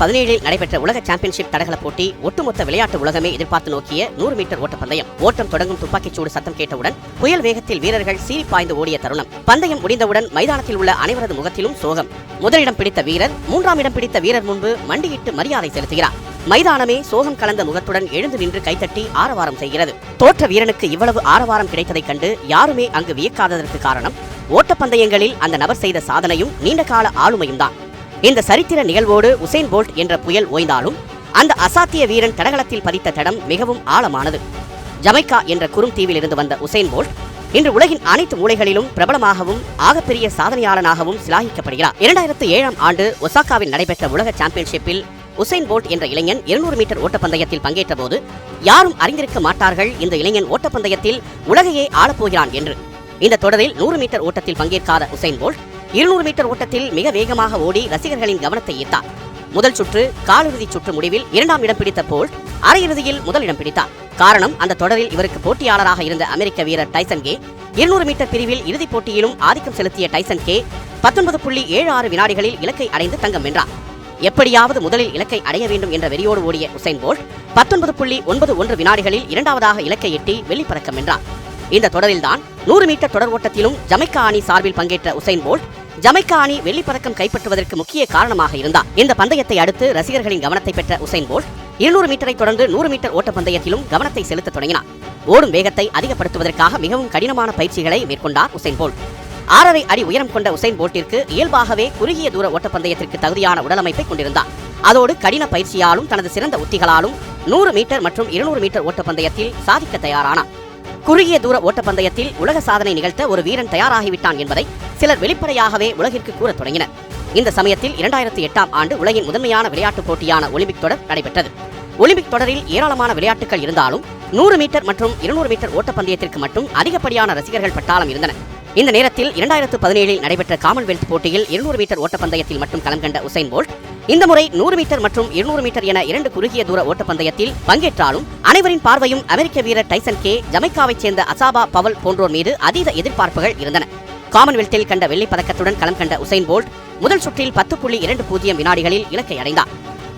பதினேழில் நடைபெற்ற உலக சாம்பியன்ஷிப் தடகள போட்டி ஒட்டுமொத்த விளையாட்டு உலகமே எதிர்பார்த்து நோக்கிய நூறு மீட்டர் ஓட்டப்பந்தயம். ஓட்டம் தொடங்கும் துப்பாக்கிச்சூடு சத்தம் கேட்டவுடன் புயல் வேகத்தில் வீரர்கள் சீறி பாய்ந்து ஓடிய தருணம். பந்தயம் முடிந்தவுடன் மைதானத்தில் உள்ள அனைவரது முகத்திலும் சோகம். முதலிடம் பிடித்த வீரர் மூன்றாம் இடம் பிடித்த வீரர் முன்பு மண்டியிட்டு மரியாதை செலுத்துகிறார். மைதானமே சோகம் கலந்த முகத்துடன் எழுந்து நின்று கைத்தட்டி ஆரவாரம் செய்கிறது. தோற்ற வீரனுக்கு இவ்வளவு ஆரவாரம் கிடைத்ததைக் கண்டு யாருமே அங்கு வியக்காததற்கு காரணம் ஓட்டப்பந்தயங்களில் அந்த நபர் செய்த சாதனையும் நீண்டகால ஆளுமையும் தான் இந்த சரித்திர நிகழ்வோடு உசேன் போல்ட் என்ற புயல் ஓய்ந்தாலும் அந்த அசாத்திய வீரன் தடகளத்தில் பதித்த தடம் மிகவும் ஆழமானது. ஜமைக்கா என்ற குறும்தீவில் இருந்து வந்த உசேன் போல்ட் இன்று உலகின் அனைத்து மூலைகளிலும் பிரபலமாகவும் ஆகப்பெரிய சாதனையாளனாகவும் சிலாகிக்கப்படுகிறார். இரண்டாயிரத்து ஏழாம் ஆண்டு ஒசாகாவில் நடைபெற்ற உலக சாம்பியன்ஷிப்பில் உசைன் போல்ட் என்ற இளைஞன் இருநூறு மீட்டர் ஓட்டப்பந்தயத்தில் பங்கேற்ற போது யாரும் அறிந்திருக்க மாட்டார்கள் இந்த இளைஞன் ஓட்டப்பந்தயத்தில் உலகையே ஆளப்போகிறான் என்று. இந்த தொடரில் நூறு மீட்டர் ஓட்டத்தில் பங்கேற்காத உசைன் போல்ட் இருநூறு மீட்டர் ஓட்டத்தில் மிக வேகமாக ஓடி ரசிகர்களின் கவனத்தை ஈர்த்தார். முதல் சுற்று காலிறுதி சுற்று முடிவில் இரண்டாம் இடம் பிடித்த போல்ட் அரையிறுதியில் முதலிடம் பிடித்தார். காரணம் அந்த தொடரில் இவருக்கு போட்டியாளராக இருந்த அமெரிக்க வீரர் டைசன் கே. இருநூறு மீட்டர் பிரிவில் இறுதிப் போட்டியிலும் ஆதிக்கம் செலுத்திய டைசன் கே பத்தொன்பது புள்ளி ஏழு ஆறு வினாடிகளில் இலக்கை அடைந்து தங்கம் வென்றார். எப்படியாவது முதலில் இலக்கை அடைய வேண்டும் என்ற வெறியோடு ஓடிய உசைன் போல்ட் பத்தொன்பது புள்ளி ஒன்பது ஒன்று வினாடிகளில் இரண்டாவதாக இலக்கை எட்டி வெள்ளிப்பதக்கம் வென்றார். இந்த தொடரில்தான் நூறு மீட்டர் தொடர் ஓட்டத்திலும் ஜமைக்கா அணி சார்பில் பங்கேற்ற உசைன் போல்ட் ஜமைக்கா அணி வெள்ளிப்பதக்கம் கைப்பற்றுவதற்கு முக்கிய காரணமாக இருந்தார். இந்த பந்தயத்தை அடுத்து ரசிகர்களின் கவனத்தை பெற்ற உசைன் போல்ட் இருநூறு மீட்டரை தொடர்ந்து நூறு மீட்டர் ஓட்ட பந்தயத்திலும் கவனத்தை செலுத்த தொடங்கினார். ஓடும் வேகத்தை அதிகப்படுத்துவதற்காக மிகவும் கடினமான பயிற்சிகளை மேற்கொண்டார் உசைன் போல்ட். ஆறரை அடி உயரம் கொண்ட உசைன் போல்ட்டிற்கு இயல்பாகவே குறுகிய தூர ஓட்டப்பந்தயத்திற்கு தகுதியான உடலமைப்பை கொண்டிருந்தார். அதோடு கடின பயிற்சியாலும் தனது சிறந்த உத்திகளாலும் நூறு மீட்டர் மற்றும் இருநூறு மீட்டர் ஓட்டப்பந்தயத்தில் சாதிக்க தயாரானார். குறுகிய தூர ஓட்டப்பந்தயத்தில் உலக சாதனை நிகழ்த்த ஒரு வீரன் தயாராகிவிட்டான் என்பதை சிலர் வெளிப்படையாகவே உலகிற்கு கூறத் தொடங்கினர். இந்த சமயத்தில் இரண்டாயிரத்தி எட்டாம் ஆண்டு உலகின் முதன்மையான விளையாட்டுப் போட்டியான ஒலிம்பிக் தொடர் நடைபெற்றது. ஒலிம்பிக் தொடரில் ஏராளமான விளையாட்டுகள் இருந்தாலும் நூறு மீட்டர் மற்றும் இருநூறு மீட்டர் ஓட்டப்பந்தயத்திற்கு மட்டும் அதிகப்படியான ரசிகர்கள் பட்டாளம் இருந்தன. இந்த நேரத்தில் இரண்டாயிரத்து பதினேழில் நடைபெற்ற காமன்வெல்த் போட்டியில் இருநூறு மீட்டர் ஓட்டப்பந்தயத்தில் மட்டும் களம் கண்ட உசைன் போல்ட் இந்த முறை நூறு மீட்டர் மற்றும் இருநூறு மீட்டர் என இரண்டு குறுகிய தூர ஓட்டப்பந்தயத்தில் பங்கேற்றாலும் அனைவரின் பார்வையும் அமெரிக்க வீரர் டைசன் கே ஜமைக்காவைச் சேர்ந்த அசாபா பவல் போன்றோர் மீது அதீத எதிர்பார்ப்புகள் இருந்தன. காமன்வெல்த்தில் கண்ட வெள்ளிப் பதக்கத்துடன் களம் கண்ட உசைன் போல்ட் முதல் சுற்றில் பத்து புள்ளி இரண்டு பூஜ்ஜியம் வினாடிகளில் இலக்கை அடைந்தார்.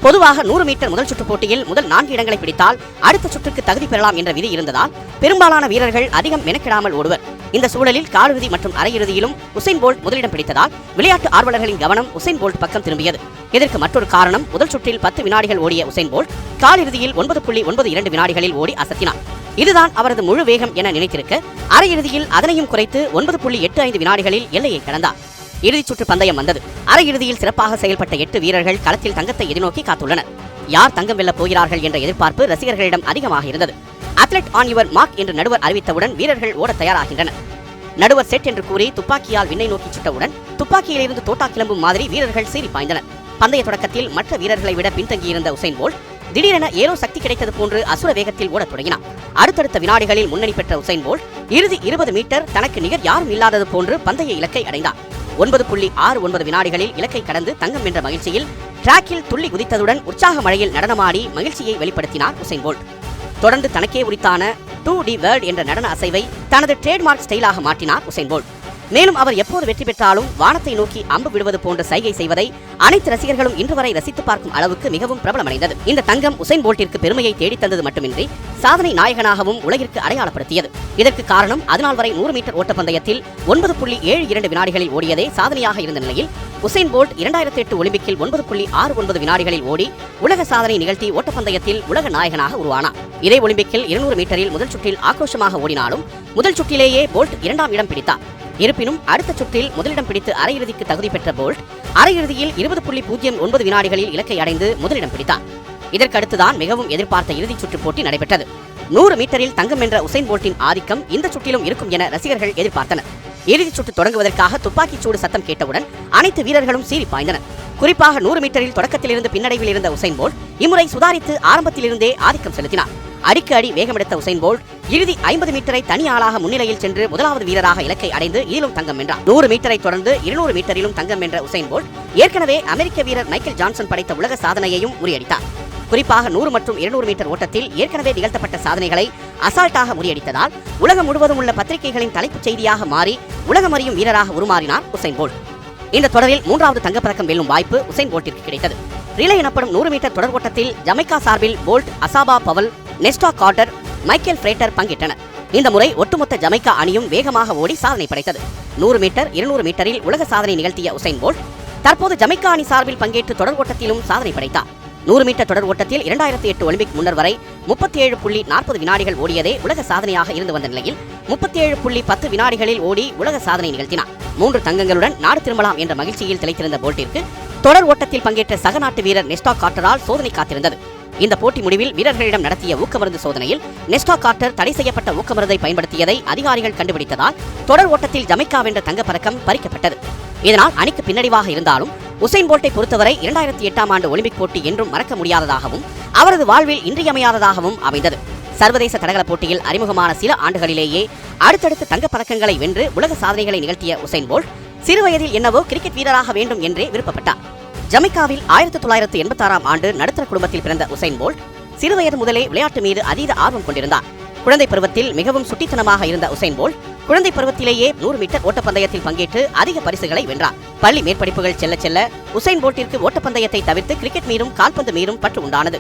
பொதுவாக நூறு மீட்டர் முதல் சுற்று போட்டியில் முதல் நான்கு இடங்களை பிடித்தால் அடுத்த சுற்றுக்கு தகுதி பெறலாம் என்ற விதி இருந்ததால் பெரும்பாலான வீரர்கள் அதிகம் மெனக்கிடாமல் ஓடுவர். இந்த சூழலில் காலிறுதி மற்றும் அரையிறுதியிலும் உசைன் போல்ட் முதலிடம் பிடித்ததால் விளையாட்டு ஆர்வலர்களின் கவனம் உசைன் போல்ட் பக்கம் திரும்பியது. இதற்கு மற்றொரு காரணம் முதல் சுற்றில் பத்து வினாடிகள் ஓடிய உசைன் போல்ட் காலிறுதியில் ஒன்பது புள்ளி ஒன்பது இரண்டு வினாடிகளில் ஓடி அசத்தினார். இதுதான் அவரது முழு வேகம் என நினைத்திருக்க அரையிறுதியில் அதனையும் குறைத்து ஒன்பது புள்ளி எட்டு ஐந்து வினாடிகளில் எல்லையை கடந்தார். இறுதிச் சுற்று பந்தயம் வந்தது. அரையிறுதியில் சிறப்பாக செயல்பட்ட எட்டு வீரர்கள் களத்தில் தங்கத்தை எதிர்நோக்கி காத்துள்ளனர். யார் தங்கம் வெல்லப் போகிறார்கள் என்ற எதிர்பார்ப்பு ரசிகர்களிடம் அதிகமாக இருந்தது. சாக்லேட் ஆன் யுவர் மார்க் என்று நடுவர் அறிவித்தவுடன் வீரர்கள் ஓட தயாராகின்றனர். நடுவர் செட் என்று கூறி துப்பாக்கியால் விண்ணை நோக்கி சுட்டவுடன் துப்பாக்கியிலிருந்து தோட்டா கிளம்பும் மாதிரி வீரர்கள் சீறி பாய்ந்தனர். பந்தய தொடக்கத்தில் மற்ற வீரர்களை விட பின்தங்கியிருந்த உசைன் போல்ட் திடீரென ஏதோ சக்தி கிடைத்தது போன்று அசுர வேகத்தில் ஓடத் தொடங்கினார். அடுத்தடுத்த வினாடிகளில் முன்னணி பெற்ற உசைன் போல்ட் இறுதி இருபது மீட்டர் தனக்கு நிகர் யாரும் இல்லாதது போன்று பந்தய இலக்கை அடைந்தார். ஒன்பது புள்ளி ஆறு ஒன்பது வினாடிகளில் இலக்கை கடந்து தங்கம் என்ற மகிழ்ச்சியில் டிராக்கில் துள்ளி குதித்ததுடன் உற்சாக மழையில் நடனமாடி மகிழ்ச்சியை வெளிப்படுத்தினார் உசைன் போல்ட் தொடர்ந்து தனக்கே உரித்தான டூ டி வேர்ல்ட் என்ற நடன அசைவை தனது ட்ரேட்மார்க் ஸ்டைலாக மாற்றினார் உசைன் போல்ட். மேலும் அவர் எப்போது வெற்றி பெற்றாலும் வானத்தை நோக்கி அம்பு விடுவது போன்ற சைகை செய்வதை அனைத்து ரசிகர்களும் இன்று வரை ரசித்து பார்க்கும் அளவுக்கு மிகவும் பிரபலமடைந்தது. இந்த தங்கம் உசைன் போல்ட்டிற்கு பெருமையை தேடித்தந்தது மட்டுமின்றி சாதனை நாயகனாகவும் உலகிற்கு அடையாளப்படுத்தியது. இதற்கு காரணம் அதனால் வரை நூறு மீட்டர் ஓட்டப்பந்தயத்தில் ஒன்பது புள்ளி ஏழு இரண்டு வினாடிகளில் ஓடியதே சாதனையாக இருந்த நிலையில் உசைன் போல்ட் இரண்டாயிரத்தி எட்டு ஒலிம்பிக்கில் ஒன்பது புள்ளி ஆறு ஒன்பது வினாடிகளில் ஓடி உலக சாதனை நிகழ்த்தி ஓட்டப்பந்தயத்தில் உலக நாயகனாக உருவானார். இதே ஒலிம்பிக்கில் இருநூறு மீட்டரில் முதல் சுற்றில் ஆக்ரோஷமாக ஓடினாலும் முதல் சுற்றிலேயே போல்ட் இரண்டாம் இடம் பிடித்தார். இருப்பினும் அடுத்த சுற்றில் முதலிடம் பிடித்து அரையிறுதிக்கு தகுதி பெற்ற போல்ட் அரையிறுதியில் இருபது புள்ளி பூஜ்ஜியம் ஒன்பது வினாடிகளில் இலக்கை அடைந்து முதலிடம் பிடித்தார். இதற்கடுத்துதான் மிகவும் எதிர்பார்த்த இறுதிச் சுற்றுப் போட்டி நடைபெற்றது. நூறு மீட்டரில் தங்கம் என்ற உசைன் போல்ட்டின் ஆதிக்கம் இந்த சுற்றிலும் இருக்கும் என ரசிகர்கள் எதிர்பார்த்தனர். இறுதிச் சுட்டு தொடங்குவதற்காக துப்பாக்கிச் சூடு சத்தம் கேட்டவுடன் அனைத்து வீரர்களும் சீறி பாய்ந்தனர். குறிப்பாக நூறு மீட்டரில் தொடக்கத்திலிருந்து பின்னடைவில் இருந்த உசைன் போல்ட் இம்முறை சுதாரித்து ஆரம்பத்திலிருந்தே ஆதிக்கம் செலுத்தினார். அடிக்கு அடி வேகமெடுத்த உசைன் போல்ட் இறுதி ஐம்பது மீட்டரை தனி ஆளாக முன்னிலையில் சென்று முதலாவது வீரராக இலக்கை அடைந்து இதிலும் தங்கம் வென்றார். நூறு மீட்டரை தொடர்ந்து இருநூறு மீட்டரிலும் தங்கம் வென்ற உசைன் போல்ட் ஏற்கனவே அமெரிக்க வீரர் மைக்கேல் ஜான்சன் படைத்த உலக சாதனையையும் முறியடித்தார். குறிப்பாக நூறு மற்றும் இருநூறு மீட்டர் ஓட்டத்தில் ஏற்கனவே நிகழ்த்தப்பட்ட சாதனைகளை அசால்ட்டாக முறியடித்ததால் உலகம் முழுவதும் உள்ள பத்திரிகைகளின் தலைப்புச் செய்தியாக மாறி உலகம் அறியும் வீரராக உருமாறினார் உசைன் போல்ட். இந்த தொடரில் மூன்றாவது தங்கப்பதக்கம் வெல்லும் வாய்ப்பு உசைன் போல்ட்டிற்கு கிடைத்தது. ரிலே எனப்படும் நூறு மீட்டர் தொடர் ஓட்டத்தில் ஜமைக்கா சார்பில் Bolt Asafa Powell Nesta Carter Michael Frater பங்கேற்றனர். இந்த முறை ஒட்டுமொத்த ஜமைக்கா அணியும் வேகமாக ஓடி சாதனை படைத்தது. நூறு மீட்டர் இருநூறு மீட்டரில் உலக சாதனை நிகழ்த்திய உசைன் போல்ட் தற்போது ஜமைக்கா அணி சார்பில் பங்கேற்று தொடர் ஓட்டத்திலும் சாதனை படைத்தார். நூறு மீட்டர் தொடர் ஓட்டத்தில் இரண்டாயிரத்தி எட்டு ஒலிம்பிக் முன்னர் வரை முப்பத்தி ஏழு புள்ளி நாற்பது வினாடிகள் ஓடியதே உலக சாதனையாக இருந்து வந்த நிலையில் முப்பத்தி ஏழு புள்ளி பத்து வினாடிகளில் ஓடி உலக சாதனை நிகழ்த்தினார். மூன்று தங்கங்களுடன் நாடு திரும்பலாம் என்ற மகிழ்ச்சியில் திளைத்திருந்த போல்ட்டிற்கு தொடர் ஓட்டத்தில் பங்கேற்ற சக நாட்டு வீரர் நெஸ்டா கார்ட்டரால் சோதனை காத்திருந்தது. இந்த போட்டி முடிவில் வீரர்களிடம் நடத்திய ஊக்கமருந்து சோதனையில் நெஸ்டா கார்ட்டர் தடை செய்யப்பட்ட ஊக்கமருந்தை பயன்படுத்தியதை அதிகாரிகள் கண்டுபிடித்ததால் தொடர் ஓட்டத்தில் ஜமைக்கா வென்ற தங்கப்பதக்கம் பறிக்கப்பட்டது. இதனால் அணிக்கு பின்னடைவாக இருந்தாலும் உசைன் போல்ட்டை பொறுத்தவரை இரண்டாயிரத்தி எட்டாம் ஆண்டு ஒலிம்பிக் போட்டி என்றும் மறக்க முடியாததாகவும் அவரது வாழ்வில் இன்றியமையாததாகவும் அமைந்தது. சர்வதேச தடகள போட்டியில் அறிமுகமான சில ஆண்டுகளிலேயே அடுத்தடுத்து தங்கப் பதக்கங்களை வென்று உலக சாதனைகளை நிகழ்த்திய உசைன் போல்ட் சிறுவயதில் என்னவோ கிரிக்கெட் வீரராக வேண்டும் என்றே விருப்பப்பட்டார். ஜமைக்காவில் ஆயிரத்தி தொள்ளாயிரத்து எண்பத்தாறாம் ஆண்டு நடுத்தர குடும்பத்தில் பிறந்த உசைன் போல்ட் சிறுவயது முதலே விளையாட்டு மீது அதீத ஆர்வம் கொண்டிருந்தார். குழந்தை பருவத்தில் மிகவும் சுட்டித்தனமாக இருந்த உசைன் போல்ட் குழந்தை பருவத்திலேயே நூறு மீட்டர் ஓட்டப்பந்தயத்தில் பங்கேற்று அதிக பரிசுகளை வென்றார். பள்ளி மேற்படிப்புகள் செல்ல செல்ல உசைன் போட்டிற்கு ஓட்டப்பந்தயத்தை தவிர்த்து கிரிக்கெட் மீதும் கால்பந்து மீதும் பற்று உண்டானது.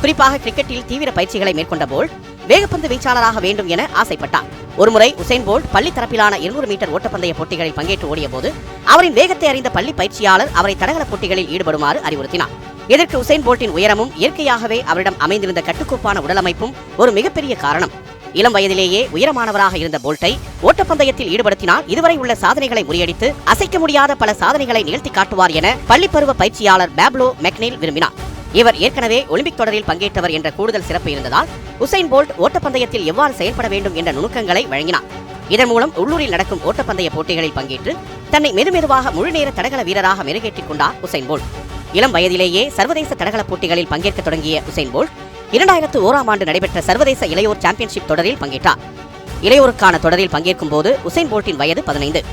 குறிப்பாக கிரிக்கெட்டில் தீவிர பயிற்சிகளை மேற்கொண்ட போல்ட் வேகப்பந்து வீச்சாளராக வேண்டும் என ஆசைப்பட்டார் ஒருமுறை உசைன் போல்ட் பள்ளி தரப்பிலான இருநூறு மீட்டர் ஓட்டப்பந்தய போட்டிகளில் பங்கேற்று ஓடிய போது அவரின் வேகத்தை அறிந்த பள்ளி பயிற்சியாளர் அவரை தடகள போட்டிகளில் ஈடுபடுமாறு அறிவுறுத்தினார். இதற்கு உசைன் போல்ட்டின் உயரமும் இயற்கையாகவே அவரிடம் அமைந்திருந்த கட்டுக்கோப்பான உடலமைப்பும் ஒரு மிகப்பெரிய காரணம். இளம் வயதிலேயே உயரமானவராக இருந்த போல்ட்டை ஓட்டப்பந்தயத்தில் ஈடுபடுத்தினால் இதுவரை உள்ள சாதனைகளை முறியடித்து அசைக்க முடியாத பல சாதனைகளை நிகழ்த்தி காட்டுவார் என பள்ளிப்பருவ பயிற்சியாளர் பேப்லோ மெக்னில் விரும்பினார். இவர் ஏற்கனவே ஒலிம்பிக் தொடரில் பங்கேற்றவர் என்ற கூடுதல் சிறப்பு இருந்ததால் உசைன் போல்ட் ஓட்டப்பந்தயத்தில் எவ்வாறு செயல்பட வேண்டும் என்ற நுணுக்கங்களை வழங்கினார். இதன் மூலம் உள்ளூரில் நடக்கும் ஓட்டப்பந்தய போட்டிகளில் பங்கேற்று தன்னை மெதுமெதுவாக முழுநேர தடகள வீரராக மெருகேற்றிக் கொண்டார் உசைன் போல்ட். இளம் வயதிலேயே சர்வதேச தடகள போட்டிகளில் பங்கேற்க தொடங்கிய உசைன் போல்ட் இரண்டாயிரத்து ஓராம் ஆண்டு நடைபெற்ற சர்வதேச இளையோர் சாம்பியன்ஷிப் தொடரில் பங்கேற்றார். இளையோருக்கான தொடரில் பங்கேற்கும் போது உசைன் போல்ட்டின் வயது பதினைந்து.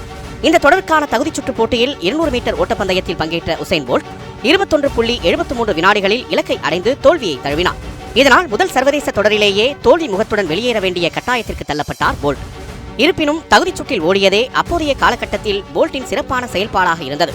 இந்த தொடருக்கான தகுதிச் சுற்று போட்டியில் இருநூறு மீட்டர் ஓட்டப்பந்தயத்தில் பங்கேற்ற உசைன் போல்ட் இருபத்தொன்று புள்ளி எழுபத்து மூன்று வினாடிகளில் இலக்கை அடைந்து தோல்வியை தழுவினார். இதனால் முதல் சர்வதேச தொடரிலேயே தோல்வி முகத்துடன் வெளியேற வேண்டிய கட்டாயத்திற்கு தள்ளப்பட்டார் போல்ட். இருப்பினும் தகுதிச் சுற்றில் ஓடியதே அப்போதைய காலகட்டத்தில் போல்ட்டின் சிறப்பான செயல்பாடாக இருந்தது.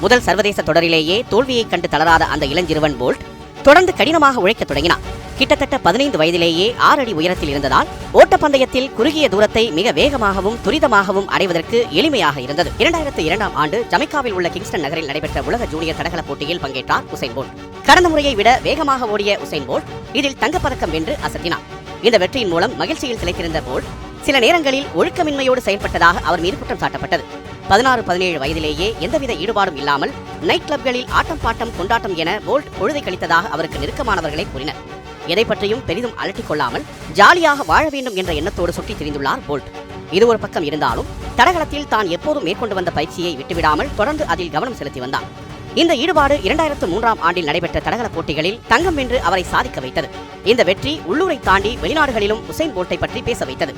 முதல் சர்வதேச தொடரிலேயே தோல்வியைக் கண்டு தளராத அந்த இளஞ்சிறுவன் போல்ட் தொடர்ந்து கடினமாக உழைக்கத் தொடங்கினார். கிட்டத்தட்ட பதினைந்து வயதிலேயே ஆறு அடி உயரத்தில் இருந்ததால் ஓட்டப்பந்தயத்தில் குறுகிய தூரத்தை மிக வேகமாகவும் துரிதமாகவும் அடைவதற்கு எளிமையாக இருந்தது. இரண்டாயிரத்து இரண்டாம் ஆண்டு ஜமைக்காவில் உள்ள கிங்ஸ்டன் நகரில் நடைபெற்ற உலக ஜூனியர் தடகள போட்டியில் பங்கேற்றார் உசைன் போல்ட். கடந்த முறையை விட வேகமாக ஓடிய உசைன் போல்ட் இதில் தங்கப்பதக்கம் வென்று அசத்தினார். இந்த வெற்றியின் மூலம் மகிழ்ச்சியில் திளைத்திருந்த போல்ட் சில நேரங்களில் ஒழுக்கமின்மையோடு செயல்பட்டதாக அவர் மீது குற்றம் சாட்டப்பட்டது. பதினாறு பதினேழு வயதிலேயே எந்தவித ஈடுபாடும் இல்லாமல் நைட் கிளப்களில் ஆட்டம் பாட்டம் கொண்டாட்டம் என போல்ட் பொழுதை கழித்ததாக அவருக்கு நெருக்கமானவர்களை கூறினர். எதை பற்றியும் பெரிதும் அலட்டிக் கொள்ளாமல் ஜாலியாக வாழ வேண்டும் என்ற எண்ணத்தோடு சுற்றித் திரிந்துள்ளார் போல்ட். இது ஒரு பக்கம் இருந்தாலும் தடகளத்தில் தான் எப்போதும் மேற்கொண்டு வந்த பயிற்சியை விட்டுவிடாமல் தொடர்ந்து அதில் கவனம் செலுத்தி வந்தார் இந்த ஈடுபாடு இரண்டாயிரத்து மூன்றாம் ஆண்டில் நடைபெற்ற தடகள போட்டிகளில் தங்கம் வென்று அவரை சாதிக்க வைத்தது. இந்த வெற்றி உள்ளூரை தாண்டி வெளிநாடுகளிலும் உசைன் போல்ட்டை பற்றி பேச வைத்தது.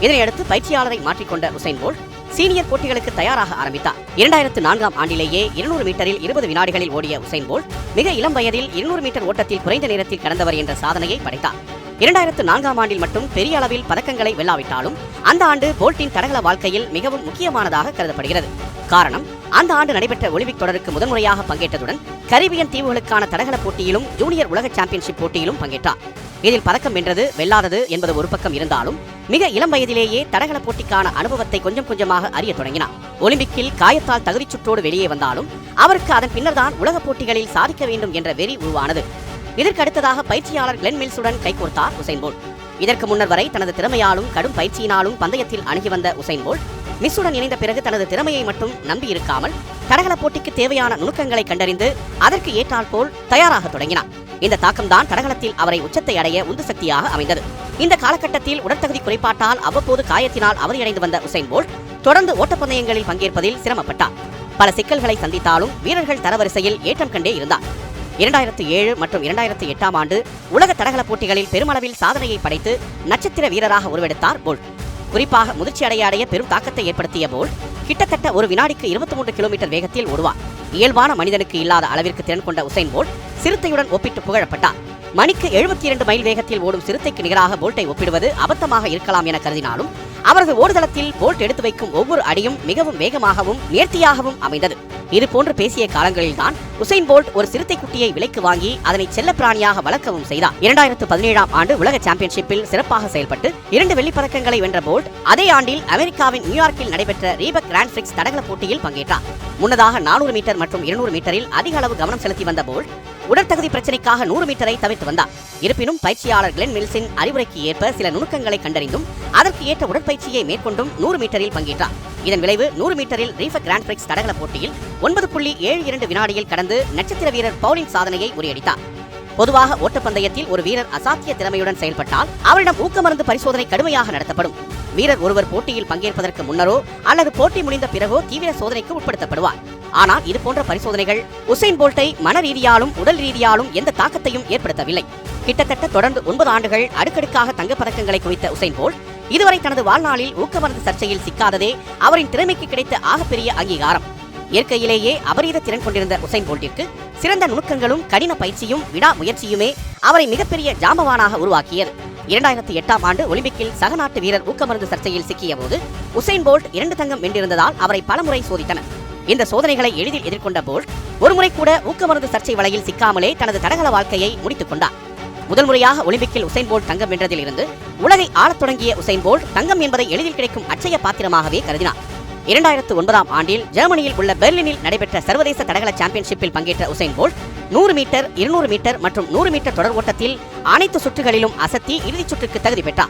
இதனையடுத்து பயிற்சியாளரை மாற்றிக்கொண்ட உசைன் போல்ட் சீனியர் போட்டிகளுக்கு தயாராக ஆரம்பித்தார். இரண்டாயிரத்து நான்காம் ஆண்டிலேயே இருநூறு மீட்டரில் இருபது வினாடிகளில் ஓடிய உசைன் போல்ட் மிக இளம் வயதில் இருநூறு மீட்டர் ஓட்டத்தில் குறைந்த நேரத்தில் கடந்தவர் என்ற சாதனையை படைத்தார். இரண்டாயிரத்து நான்காம் ஆண்டில் மட்டும் பெரிய அளவில் பதக்கங்களை வெல்லாவிட்டாலும் அந்த ஆண்டு போல்ட்டின் தடகள வாழ்க்கையில் மிகவும் முக்கியமானதாக கருதப்படுகிறது. காரணம் அந்த ஆண்டு நடைபெற்ற ஒலிம்பிக் தொடருக்கு முதன்முறையாக பங்கேற்றதுடன் கரிபியன் தீவுகளுக்கான தடகள போட்டியிலும் ஜூனியர் உலக சாம்பியன்ஷிப் போட்டியிலும் பங்கேற்றார். இதில் பதக்கம் வென்றது வெல்லாதது என்பது ஒரு பக்கம் இருந்தாலும் மிக இளம் வயதிலேயே தடகள போட்டிக்கான அனுபவத்தை கொஞ்சம் கொஞ்சமாக அறிய தொடங்கினார். ஒலிம்பிக்கில் காயத்தால் தகுதி சுற்றோடு வெளியே வந்தாலும் அவருக்கு அதன் பின்னர்தான் உலகப் போட்டிகளில் சாதிக்க வேண்டும் என்ற வெறி உருவானது. இதற்கு அடுத்ததாக பயிற்சியாளர் கிளென் மில்ஸுடன் கைகோர்த்தார் உசைன் போல்ட் இதற்கு முன்னர் வரை தனது திறமையாலும் கடும் பயிற்சியினாலும் பந்தயத்தில் அணுகி வந்த உசைன் போல்ட் மிஸ்ஸுடன் இணைந்த பிறகு தனது திறமையை மட்டும் நம்பி இருக்காமல் தடகள போட்டிக்கு தேவையான நுணுக்கங்களை கண்டறிந்து அதற்கு ஏற்றால் போல் தயாராக தொடங்கினார். இந்த தாக்கம்தான் தடகளத்தில் அவரை உச்சத்தை அடைய உந்து சக்தியாக அமைந்தது. இந்த காலகட்டத்தில் உடற்தகுதி குறைபாட்டால் அவ்வப்போது காயத்தினால் அவதியடைந்து வந்த உசைன் போல்ட் தொடர்ந்து ஓட்டப்பந்தயங்களில் பங்கேற்பதில் சிரமப்பட்டார். பல சிக்கல்களை சந்தித்தாலும் வீரர்கள் தரவரிசையில் ஏற்றம் கண்டே இருந்தார். இரண்டாயிரத்து ஏழு மற்றும் இரண்டாயிரத்து எட்டாம் ஆண்டு உலக தடகள போட்டிகளில் பெருமளவில் சாதனையை படைத்து நட்சத்திர வீரராக உருவெடுத்தார் போல்ட். குறிப்பாக முதிர்ச்சி அடைய அடைய பெரும் தாக்கத்தை ஏற்படுத்திய போல் கிட்டத்தட்ட ஒரு வினாடிக்கு இருபத்தி மூன்று கிலோமீட்டர் வேகத்தில் ஓடுவார் இயல்பான மனிதனுக்கு இல்லாத அளவிற்கு திறன் கொண்ட உசைன் போல்ட் சிறுத்தையுடன் ஒப்பிட்டு புகழப்பட்டார் மணிக்கு எழுபத்தி இரண்டு மைல் வேகத்தில் ஓடும் சிறுத்தைக்கு நிகராக போல்ட்டை ஒப்பிடுவது அபத்தமாக இருக்கலாம் என கருதினாலும் அவரது ஓடுதளத்தில் போல்ட் எடுத்து வைக்கும் ஒவ்வொரு அடியும் மிகவும் வேகமாகவும் நேர்த்தியாகவும் அமைந்தது. இது போன்று பேசிய காலங்களில்தான் உசைன் போல்ட் ஒரு சிறுத்தை குட்டியை விலைக்கு வாங்கி அதனை செல்லப்பிராணியாக வளர்க்கவும் செய்தார். இரண்டாயிரத்து பதினேழாம் ஆண்டு உலக சாம்பியன்ஷிப்பில் சிறப்பாக செயல்பட்டு இரண்டு வெள்ளிப்பதக்கங்களை வென்ற போல்ட் அதே ஆண்டில் அமெரிக்காவின் நியூயார்க்கில் நடைபெற்ற ரீபக் கிராண்ட் பிரிக்ஸ் தடகள போட்டியில் பங்கேற்றார். முன்னதாக நானூறு மீட்டர் மற்றும் இருநூறு மீட்டரில் அதிக அளவு கவனம் செலுத்தி வந்த போல்ட் உடற்தகுதி பிரச்சனைக்காக நூறு மீட்டரை தவிர்த்து வந்தார். இருப்பினும் பயிற்சியாளர் கிளென் மில்ஸின் அறிவுரைக்கு ஏற்ப சில நுணுக்கங்களை கண்டறிந்தும் அதற்கு ஏற்ற உடற்பயிற்சியை மேற்கொண்டும் நூறு மீட்டரில் பங்கேற்றார். இதன் விளைவு நூறு மீட்டரில் ரீஃபக் கிராண்ட் பிரிக்ஸ் தடகள போட்டியில் ஒன்பது புள்ளி ஏழு இரண்டு வினாடியில் கடந்து நட்சத்திர வீரர் பவுலிங் சாதனையை முறியடித்தார். பொதுவாக ஓட்டப்பந்தயத்தில் ஒரு வீரர் அசாத்திய திறமையுடன் செயல்பட்டால் அவரிடம் ஊக்கமருந்து பரிசோதனை கடுமையாக நடத்தப்படும். வீரர் ஒருவர் போட்டியில் பங்கேற்பதற்கு முன்னரோ அல்லது போட்டி முடிந்த பிறகோ தீவிர சோதனைக்கு உட்படுத்தப்படுவார். ஆனால் இது போன்ற பரிசோதனைகள் உசைன் போல்ட்டை மன ரீதியாலும் உடல் ரீதியாலும் எந்த தாக்கத்தையும் ஏற்படுத்தவில்லை. கிட்டத்தட்ட தொடர்ந்து ஒன்பது ஆண்டுகள் அடுக்கடுக்காக தங்கப்பதக்கங்களை குவித்த உசைன் போல்ட் இதுவரை தனது வாழ்நாளில் ஊக்கமருந்து சர்ச்சையில் சிக்காததே அவரின் திறமைக்கு கிடைத்த ஆகப்பெரிய அங்கீகாரம். இயற்கையிலேயே அபரீத திறன் கொண்டிருந்த உசைன் போல்ட்டிற்கு சிறந்த நுணுக்கங்களும் கடின பயிற்சியும் விடா முயற்சியுமே அவரை மிகப்பெரிய ஜாம்பவானாக உருவாக்கியது. இரண்டாயிரத்தி எட்டாம் ஆண்டு ஒலிம்பிக்கில் சக நாட்டு வீரர் ஊக்கமருந்து சர்ச்சையில் சிக்கிய போது உசைன் போல்ட் இரண்டு தங்கம் வென்றிருந்ததால் அவரை பலமுறை சோதித்தனர். இந்த சோதனைகளை எளிதில் எதிர்கொண்ட போல் ஒருமுறை கூட ஊக்கமருந்து சர்ச்சை வலையில் சிக்காமலே தனது தடகள வாழ்க்கையை முடித்துக் கொண்டார். முதல் முறையாக ஒலிம்பிக்கில் உசைன் போல்ட் தங்கம் வென்றதில் இருந்து உலகை ஆளத் தொடங்கிய உசைன் போல்ட் தங்கம் என்பதை எளிதில் கிடைக்கும் அச்சய பாத்திரமாகவே கருதினார். இரண்டாயிரத்து ஒன்பதாம் ஆண்டில் ஜெர்மனியில் உள்ள பெர்லினில் நடைபெற்ற சர்வதேச தடகள சாம்பியன்ஷிப்பில் பங்கேற்ற உசைன் போல்ட் நூறு மீட்டர் இருநூறு மீட்டர் மற்றும் நூறு மீட்டர் தொடர் ஓட்டத்தில் அனைத்து சுற்றுகளிலும் அசத்தி இறுதிச் சுற்றுக்கு தகுதி பெற்றார்.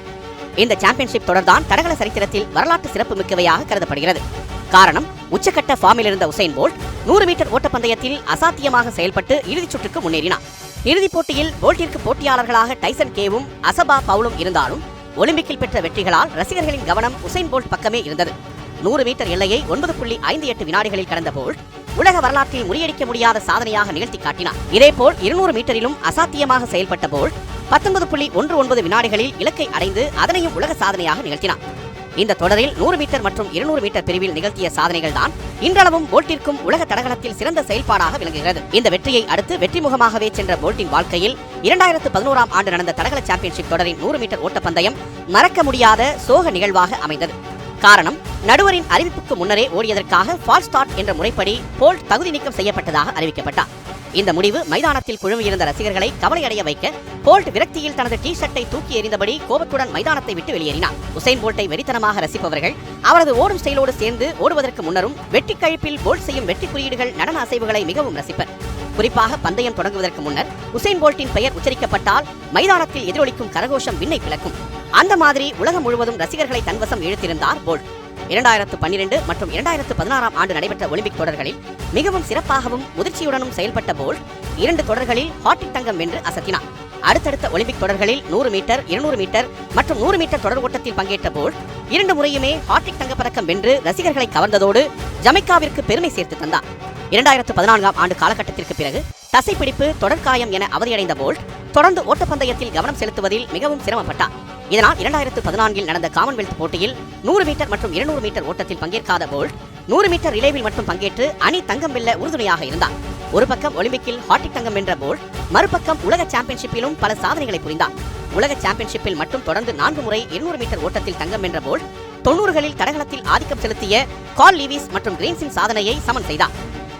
இந்த சாம்பியன்ஷிப் தொடர்தான் தடகள சரித்திரத்தில் வரலாற்று சிறப்பு மிக்கவையாக கருதப்படுகிறது. காரணம் உச்சக்கட்ட ஃபார்மில் இருந்த உசைன் போல்ட் நூறு மீட்டர் ஓட்டப்பந்தயத்தில் அசாத்தியமாக செயல்பட்டு இறுதிச் சுற்றுக்கு முன்னேறினார் இறுதிப் போட்டியில் போல்ட்டிற்கு போட்டியாளர்களாக டைசன் கேவும் அசபா பவுலும் இருந்தாலும் ஒலிம்பிக்கில் பெற்ற வெற்றிகளால் ரசிகர்களின் கவனம் உசைன் போல்ட் பக்கமே இருந்தது. நூறு மீட்டர் எல்லையை ஒன்பது புள்ளி ஐந்து எட்டு வினாடிகளில் கடந்த போல்ட் உலக வரலாற்றில் முறியடிக்க முடியாத சாதனையாக நிகழ்த்தி காட்டினார் இதேபோல் இருநூறு மீட்டரிலும் அசாத்தியமாக செயல்பட்ட போல்ட் பத்தொன்பது புள்ளி ஒன்று ஒன்பது வினாடிகளில் இலக்கை அடைந்து அதனையும் உலக சாதனையாக நிகழ்த்தினார் இந்த தொடரில் நூறு மீட்டர் மற்றும் இருநூறு மீட்டர் பிரிவில் நிகழ்த்திய சாதனைகள் தான் இன்றளவும் போல்ட்டிற்கும் உலக தடகளத்தில் சிறந்த செயல்பாடாக விளங்குகிறது. இந்த வெற்றியை அடுத்து வெற்றி முகமாகவே சென்ற போல்ட்டின் வாழ்க்கையில் இரண்டாயிரத்து பதினோராம் ஆண்டு நடந்த தடகள சாம்பியன்ஷிப் தொடரின் நூறு மீட்டர் ஓட்டப்பந்தயம் மறக்க முடியாத சோக நிகழ்வாக அமைந்தது. காரணம் நடுவரின் அறிவிப்புக்கு முன்னரே ஓடியதற்காக ஃபால் ஸ்டார்ட் என்ற முறைப்படி போல்ட் தகுதி நீக்கம் செய்யப்பட்டதாக அறிவிக்கப்பட்டார். இந்த முடிவு மைதானத்தில் குழுமியிருந்த ரசிகர்களை கவலையடைய வைக்க போல்ட் விரக்தியில் தனது டி ஷர்ட்டை தூக்கி எறிந்தபடி கோபத்துடன் மைதானத்தை விட்டு வெளியேறினார். உசைன் போல்ட்டை வெறித்தனமாக ரசிப்பவர்கள் அவரது ஓடும் ஸ்டைலோடு சேர்ந்து ஓடுவதற்கு முன்னரும் வெட்டி கழிப்பில் போல்ட் செய்யும் வெற்றி குறியீடுகள் நடன அசைவுகளை மிகவும் ரசிப்பர். குறிப்பாக பந்தயம் தொடங்குவதற்கு முன்னர் உசைன் போல்ட்டின் பெயர் உச்சரிக்கப்பட்டால் மைதானத்தில் எதிரொலிக்கும் கரகோஷம் விண்ணை பிளக்கும். அந்த மாதிரி உலகம் முழுவதும் ரசிகர்களை தன்வசம் இழுத்திருந்தார் போல்ட். இரண்டாயிரத்து பன்னிரண்டு மற்றும் இரண்டாயிரத்து பதினாறாம் ஆண்டு நடைபெற்ற ஒலிம்பிக் தொடர்களில் மிகவும் சிறப்பாகவும் முதிர்ச்சியுடனும் செயல்பட்ட போல் இரண்டு தொடர்களில் ஹாட்டிக் தங்கம் வென்று அசத்தினார். அடுத்தடுத்த ஒலிம்பிக் தொடர்களில் நூறு மீட்டர் இருநூறு மீட்டர் மற்றும் நூறு மீட்டர் தொடர் ஓட்டத்தில் பங்கேற்ற போல் இரண்டு முறையுமே ஹாட்டிக் தங்கப்பதக்கம் வென்று ரசிகர்களை கவர்ந்ததோடு ஜமைக்காவிற்கு பெருமை சேர்த்து தந்தார். இரண்டாயிரத்து பதினான்காம் ஆண்டு காலகட்டத்திற்கு பிறகு தசைப்பிடிப்பு தொடர்காயம் என அவதியடைந்த போல் தொடர்ந்து ஓட்டப்பந்தயத்தில் கவனம் செலுத்துவதில் மிகவும் சிரமப்பட்டார். இதனால் இரண்டாயிரத்து பதினான்கில் நடந்த காமன்வெல்த் போட்டியில் நூறு மீட்டர் மற்றும் இருநூறு மீட்டர் ஓட்டத்தில் பங்கேற்காத போல்ட் நூறு மீட்டர் ரிலேவில் மட்டும் பங்கேற்று அணி தங்கம் வெல்ல உறுதுணையாக இருந்தார் ஒரு பக்கம் ஒலிம்பிக்கில் ஹாட்டிக் தங்கம் வென்ற போல்ட் மறுபக்கம் உலக சாம்பியன்ஷிப்பிலும் பல சாதனைகளை புரிந்தார் உலக சாம்பியன்ஷிப்பில் மட்டும் தொடர்ந்து நான்கு முறை இருநூறு மீட்டர் ஓட்டத்தில் தங்கம் வென்ற போல்ட் தொண்ணூறுகளில் தடகளத்தில் ஆதிக்கம் செலுத்திய கால் லீவிஸ் மற்றும் கிரீன்ஸின் சாதனையை சமன் செய்தார்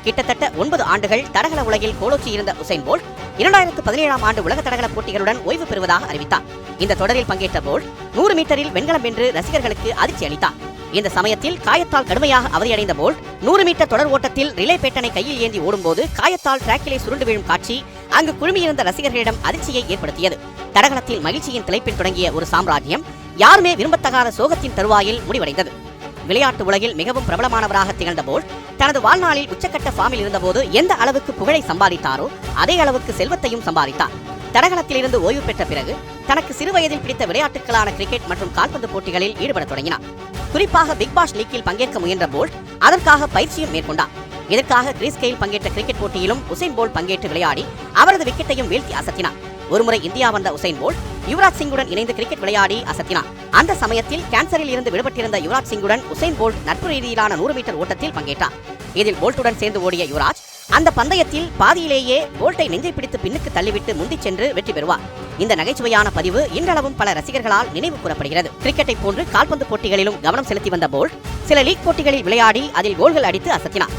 கிட்டத்தட்ட ஒன்பது ஆண்டுகள் தடகள உலகில் கோலோச்சி இருந்த உசைன் போல்ட் இரண்டாயிரத்து பதினேழாம் ஆண்டு உலக தடகள போட்டிகளுடன் ஓய்வு பெறுவதாக அறிவித்தார். இந்த தொடரில் பங்கேற்ற போல்ட் நூறு மீட்டரில் வெண்கலம் வென்று ரசிகர்களுக்கு அதிர்ச்சி அளித்தார். இந்த சமயத்தில் காயத்தால் கடுமையாக அவதியடைந்த போல்ட் நூறு மீட்டர் தொடர் ஓட்டத்தில் ரிலே பேட்டனை கையில் ஏந்தி ஓடும்போது காயத்தால் டிராக்கிலே சுருண்டு விழும் காட்சி அங்கு குழுமியிருந்த ரசிகர்களிடம் அதிர்ச்சியை ஏற்படுத்தியது. தடகளத்தில் மகிழ்ச்சியின் தலைப்பில் தொடங்கிய ஒரு சாம்ராஜ்யம் யாருமே விரும்பத்தகாத சோகத்தின் தருவாயில் முடிவடைந்தது. விளையாட்டு உலகில் மிகவும் பிரபலமானவராக திகழ்ந்த போல்ட் தனது வாழ்நாளில் உச்சக்கட்ட ஃபார்மில் இருந்தபோது எந்த அளவுக்கு புகழை சம்பாதித்தாரோ அதே அளவுக்கு செல்வத்தையும் சம்பாதித்தார். தடகளத்திலிருந்து ஓய்வு பெற்ற பிறகு தனக்கு சிறுவயதில் பிடித்த விளையாட்டுகளான கிரிக்கெட் மற்றும் கால்பந்து போட்டிகளில் ஈடுபட தொடங்கினார். குறிப்பாக பிக் பாஸ் லீக்கில் பங்கேற்க முயன்ற போல்ட் அதற்காக பயிற்சியும் மேற்கொண்டார். இதற்காக கிரீஸ்கையில் பங்கேற்ற கிரிக்கெட் போட்டியிலும் உசைன் போல் பங்கேற்று விளையாடி அவரது விக்கெட்டையும் வீழ்த்தி அசத்தினார். ஒருமுறை இந்தியா வந்த உசைன் போல்ட் யுவராஜ் சிங்குடன் இணைந்து கிரிக்கெட் விளையாடி அசத்தினார் அந்த சமயத்தில் கேன்சரில் இருந்து விடுபட்டிருந்த யுவராஜ் சிங்குடன் உசைன் போல்ட் நட்பு ரீதியிலான நூறு மீட்டர் ஓட்டத்தில் பங்கேற்றார் இதில் போல்ட்டுடன் சேர்ந்து ஓடிய யுவராஜ் அந்த பந்தயத்தில் பாதியிலேயே போல்ட்டை நெஞ்சை பிடித்து பின்னுக்கு தள்ளிவிட்டு முந்திச் சென்று வெற்றி பெறுவார். இந்த நகைச்சுவையான பதிவு இன்றளவும் பல ரசிகர்களால் நினைவு கூறப்படுகிறது. கிரிக்கெட்டை போன்று கால்பந்து போட்டிகளிலும் கவனம் செலுத்தி வந்த போல்ட் சில லீக் போட்டிகளில் விளையாடி அதில் கோல்கள் அடித்து அசத்தினார்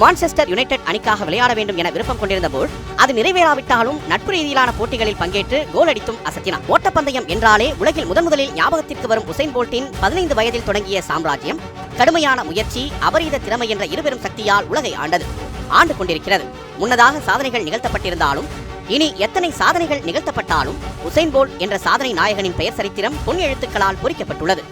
மான்செஸ்டர் யுனைடெட் அணிக்காக விளையாட வேண்டும் என விருப்பம் கொண்டிருந்த போல் அது நிறைவேறாவிட்டாலும் நட்பு ரீதியிலான போட்டிகளில் பங்கேற்று கோல் அடித்தும் அசத்தினார். ஓட்டப்பந்தயம் என்றாலே உலகில் முதன் முதலில் ஞாபகத்திற்கு வரும் உசைன் போல்ட்டின் பதினைந்து வயதில் தொடங்கிய சாம்ராஜ்யம் கடுமையான முயற்சி அபரீத திறமை என்ற இருபெரும் சக்தியால் உலகை ஆண்டது ஆண்டு கொண்டிருக்கிறது. முன்னதாக சாதனைகள் நிகழ்த்தப்பட்டிருந்தாலும் இனி எத்தனை சாதனைகள் நிகழ்த்தப்பட்டாலும் உசைன் போல்ட் என்ற சாதனை நாயகனின் பெயர் சரித்திரம் பொன் எழுத்துக்களால் பொறிக்கப்பட்டுள்ளது.